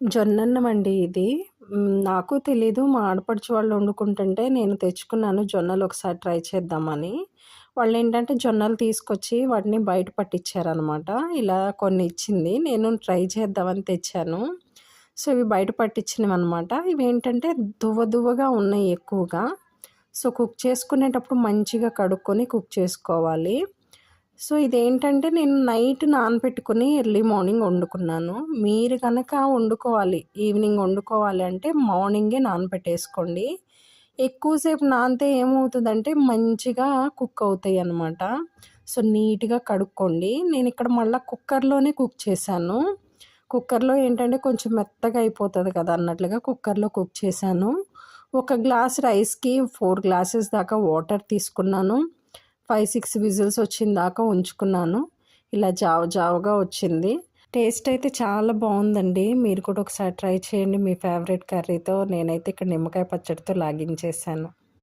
జొన్నన్నం అండి ఇది నాకు తెలీదు. మా ఆడపడుచు వాళ్ళు వండుకుంటుంటే నేను తెచ్చుకున్నాను. జొన్నలు ఒకసారి ట్రై చేద్దామని. వాళ్ళు ఏంటంటే జొన్నలు తీసుకొచ్చి వాటిని బయట పట్టించారనమాట ఇలా కొన్ని ఇచ్చింది. నేను ట్రై చేద్దామని తెచ్చాను. సో ఇవి బయట పట్టించినవి అనమాట ఇవి ఏంటంటే దువ్వ దువ్వగా ఉన్నాయి ఎక్కువగా. సో కుక్ చేసుకునేటప్పుడు మంచిగా కడుక్కొని కుక్ చేసుకోవాలి. సో ఇదేంటంటే నేను నైట్ నానబెట్టుకుని ఎర్లీ మార్నింగ్ వండుకున్నాను. మీరు కనుక వండుకోవాలి ఈవినింగ్ వండుకోవాలి అంటే మార్నింగే నానబెట్టేసుకోండి ఎక్కువసేపు నానితే ఏమవుతుందంటే మంచిగా కుక్ అవుతాయి అన్నమాట. సో నీట్గా కడుక్కోండి. నేను ఇక్కడ మళ్ళీ కుక్కర్లోనే కుక్ చేశాను. కుక్కర్లో ఏంటంటే కొంచెం మెత్తగా అయిపోతుంది కదా అన్నట్లుగా కుక్కర్లో కుక్ చేశాను. ఒక గ్లాస్ రైస్కి ఫోర్ గ్లాసెస్ దాకా వాటర్ తీసుకున్నాను. ఫైవ్ సిక్స్ విజిల్స్ వచ్చిన దాకా ఉంచుకున్నాను. ఇలా జావ జావగా వచ్చింది. టేస్ట్ అయితే చాలా బాగుందండి. మీరు కూడా ఒకసారి ట్రై చేయండి మీ ఫేవరెట్ కర్రీతో. నేనైతే ఇక్కడ నిమ్మకాయ పచ్చడితో లాగించేసాను.